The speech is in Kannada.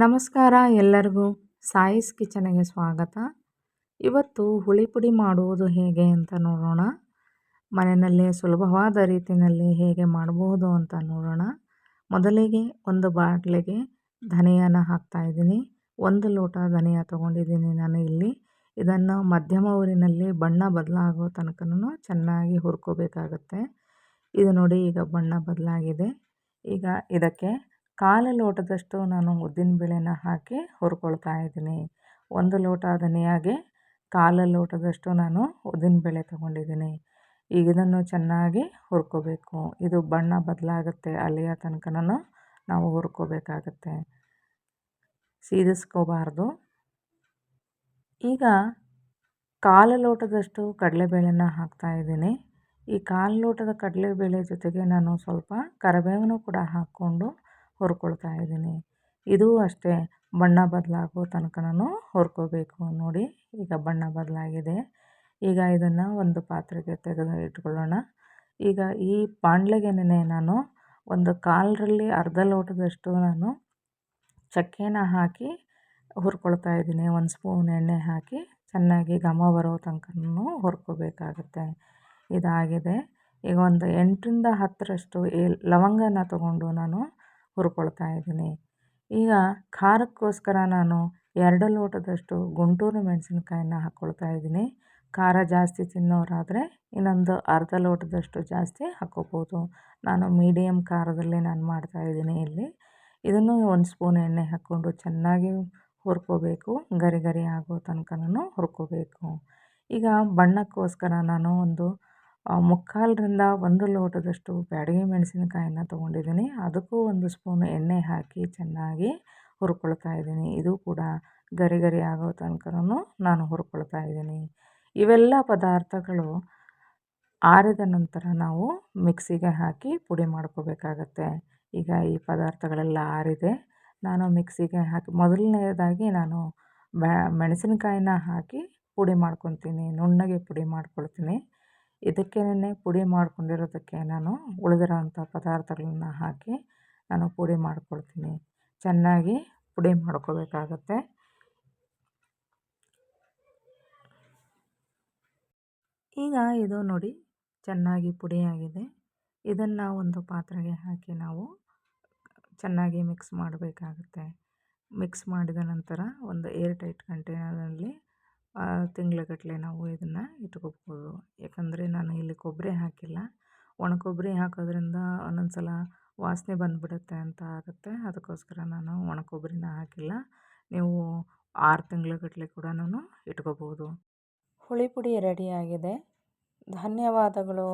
ನಮಸ್ಕಾರ ಎಲ್ಲರಿಗೂ. ಸಾಯಿಸ್ ಕಿಚನಿಗೆ ಸ್ವಾಗತ. ಇವತ್ತು ಹುಳಿ ಪುಡಿ ಮಾಡುವುದು ಹೇಗೆ ಅಂತ ನೋಡೋಣ. ಮನೆಯಲ್ಲೇ ಸುಲಭವಾದ ರೀತಿಯಲ್ಲಿ ಹೇಗೆ ಮಾಡಬಹುದು ಅಂತ ನೋಡೋಣ. ಮೊದಲಿಗೆ ಒಂದು ಬಾಟ್ಲಿಗೆ ಧನಿಯಾನ ಹಾಕ್ತಾಯಿದ್ದೀನಿ ಒಂದು ಲೋಟ ಧನಿಯಾ ತೊಗೊಂಡಿದ್ದೀನಿ ನಾನು ಇಲ್ಲಿ. ಇದನ್ನು ಮಧ್ಯಮ ಊರಿನಲ್ಲಿ ಬಣ್ಣ ಬದಲಾಗೋ ತನಕನೂ ಚೆನ್ನಾಗಿ ಹುರ್ಕೋಬೇಕಾಗತ್ತೆ. ಇದು ನೋಡಿ ಈಗ ಬಣ್ಣ ಬದಲಾಗಿದೆ. ಈಗ ಇದಕ್ಕೆ ಕಾಲು ಲೋಟದಷ್ಟು ನಾನು ಉದ್ದಿನ ಬೇಳೆನ ಹಾಕಿ ಹುರ್ಕೊಳ್ತಾ ಇದ್ದೀನಿ. ಒಂದು ಲೋಟ ಧನಿಯಾಗೆ ಕಾಲು ಲೋಟದಷ್ಟು ನಾನು ಉದ್ದಿನಬೇಳೆ ತೊಗೊಂಡಿದ್ದೀನಿ. ಈಗ ಇದನ್ನು ಚೆನ್ನಾಗಿ ಹುರ್ಕೋಬೇಕು. ಇದು ಬಣ್ಣ ಬದಲಾಗುತ್ತೆ ಅಲ್ಲಿಯ ತನಕನೂ ನಾವು ಹುರ್ಕೋಬೇಕಾಗತ್ತೆ. ಸೀದಿಸ್ಕೋಬಾರ್ದು. ಈಗ ಕಾಲು ಲೋಟದಷ್ಟು ಕಡಲೆಬೇಳೆನ ಹಾಕ್ತಾಯಿದ್ದೀನಿ ಈ ಕಾಲು ಲೋಟದ ಕಡಲೆಬೇಳೆ ಜೊತೆಗೆ ನಾನು ಸ್ವಲ್ಪ ಕರಿಬೇವನ್ನು ಕೂಡ ಹಾಕ್ಕೊಂಡು ಹುರ್ಕೊಳ್ತಾ ಇದ್ದೀನಿ. ಇದೂ ಅಷ್ಟೇ. ಬಣ್ಣ ಬದಲಾಗೋ ತನಕನೂ ಹುರ್ಕೋಬೇಕು ನೋಡಿ. ಈಗ ಬಣ್ಣ ಬದಲಾಗಿದೆ. ಈಗ ಇದನ್ನು ಒಂದು ಪಾತ್ರೆಗೆ ತೆಗೆದು ಇಟ್ಕೊಳ್ಳೋಣ. ಈಗ ಈ ಬಾಣಲೆಗೆನೆ ನಾನು ಒಂದು ಕಾಲರಲ್ಲಿ ಅರ್ಧ ಲೋಟದಷ್ಟು ನಾನು ಚಕ್ಕೆನ ಹಾಕಿ ಹುರ್ಕೊಳ್ತಾ ಇದ್ದೀನಿ. ಒಂದು ಸ್ಪೂನ್ ಎಣ್ಣೆ ಹಾಕಿ ಚೆನ್ನಾಗಿ ಘಮ ಬರೋ ತನಕನೂ ಹುರ್ಕೋಬೇಕಾಗುತ್ತೆ. ಇದಾಗಿದೆ. ಈಗ ಒಂದು ಎಂಟರಿಂದ ಹತ್ತರಷ್ಟು ಲವಂಗನ ತಗೊಂಡು ನಾನು ಹುರ್ಕೊಳ್ತಾ ಇದ್ದೀನಿ. ಈಗ ಖಾರಕ್ಕೋಸ್ಕರ ನಾನು ಎರಡು ಲೋಟದಷ್ಟು ಗುಂಟೂರು ಮೆಣಸಿನ್ಕಾಯಿನ ಹಾಕ್ಕೊಳ್ತಾ ಇದ್ದೀನಿ. ಖಾರ ಜಾಸ್ತಿ ತಿನ್ನೋರಾದರೆ ಇನ್ನೊಂದು ಅರ್ಧ ಲೋಟದಷ್ಟು ಜಾಸ್ತಿ ಹಾಕ್ಕೋಬೋದು ನಾನು ಮೀಡಿಯಮ್ ಖಾರದಲ್ಲಿ ನಾನು ಮಾಡ್ತಾ ಇದ್ದೀನಿ ಇಲ್ಲಿ. ಇದನ್ನು ಒಂದು ಸ್ಪೂನ್ ಎಣ್ಣೆ ಹಾಕ್ಕೊಂಡು ಚೆನ್ನಾಗಿ ಹುರ್ಕೋಬೇಕು. ಗರಿ ಗರಿ ಆಗೋ ತನಕನೂ ಹುರ್ಕೋಬೇಕು. ಈಗ ಬಣ್ಣಕ್ಕೋಸ್ಕರ ನಾನು ಒಂದು ಮುಕ್ಕಾಲರಿಂದ ಒಂದು ಲೋಟದಷ್ಟು ಬ್ಯಾಡಗಿ ಮೆಣಸಿನಕಾಯಿನ ತೊಗೊಂಡಿದ್ದೀನಿ. ಅದಕ್ಕೂ ಒಂದು ಸ್ಪೂನ್ ಎಣ್ಣೆ ಹಾಕಿ ಚೆನ್ನಾಗಿ ಹುರ್ಕೊಳ್ತಾ ಇದ್ದೀನಿ. ಇದು ಕೂಡ ಗರಿ ಗರಿ ಆಗೋ ತನಕನೂ ನಾನು ಹುರ್ಕೊಳ್ತಾ ಇದ್ದೀನಿ. ಇವೆಲ್ಲ ಪದಾರ್ಥಗಳು ಆರಿದ ನಂತರ ನಾವು ಮಿಕ್ಸಿಗೆ ಹಾಕಿ ಪುಡಿ ಮಾಡ್ಕೋಬೇಕಾಗತ್ತೆ. ಈಗ ಈ ಪದಾರ್ಥಗಳೆಲ್ಲ ಆರಿದೆ. ನಾನು ಮಿಕ್ಸಿಗೆ ಹಾಕಿ ಮೊದಲನೇದಾಗಿ ನಾನು ಮೆಣಸಿನಕಾಯಿನ ಹಾಕಿ ಪುಡಿ ಮಾಡ್ಕೊತೀನಿ ನುಣ್ಣಗೆ ಪುಡಿ ಮಾಡ್ಕೊಳ್ತೀನಿ. ಇದಕ್ಕೇನೆ ಪುಡಿ ಮಾಡ್ಕೊಂಡಿರೋದಕ್ಕೆ ನಾನು ಉಳಿದಿರೋಂಥ ಪದಾರ್ಥಗಳನ್ನ ಹಾಕಿ ನಾನು ಪುಡಿ ಮಾಡ್ಕೊಳ್ತೀನಿ. ಚೆನ್ನಾಗಿ ಪುಡಿ ಮಾಡ್ಕೋಬೇಕಾಗತ್ತೆ. ಈಗ ಇದು ನೋಡಿ, ಚೆನ್ನಾಗಿ ಪುಡಿಯಾಗಿದೆ. ಇದನ್ನು ಒಂದು ಪಾತ್ರೆಗೆ ಹಾಕಿ ನಾವು ಚೆನ್ನಾಗಿ ಮಿಕ್ಸ್ ಮಾಡಬೇಕಾಗುತ್ತೆ. ಮಿಕ್ಸ್ ಮಾಡಿದ ನಂತರ ಒಂದು ಏರ್ ಟೈಟ್ ಕಂಟೈನರಲ್ಲಿ ತಿಂಗ್ಳುಗಟ್ಟಲೆ ನಾವು ಇದನ್ನು ಇಟ್ಕೋಬೋದು. ಯಾಕಂದರೆ ನಾನು ಇಲ್ಲಿ ಕೊಬ್ಬರಿ ಹಾಕಿಲ್ಲ. ಒಣ ಕೊಬ್ಬರಿ ಹಾಕೋದ್ರಿಂದ ಒಂದೊಂದು ಸಲ ವಾಸನೆ ಬಂದುಬಿಡುತ್ತೆ ಅಂತ ಆಗುತ್ತೆ. ಅದಕ್ಕೋಸ್ಕರ ನಾನು ಒಣ ಕೊಬ್ಬರಿನ ಹಾಕಿಲ್ಲ. ನೀವು ಆರು ತಿಂಗಳುಗಟ್ಟಲೆ ಕೂಡ ಇಟ್ಕೋಬೋದು. ಹುಳಿ ಪುಡಿ ರೆಡಿಯಾಗಿದೆ ಧನ್ಯವಾದಗಳು.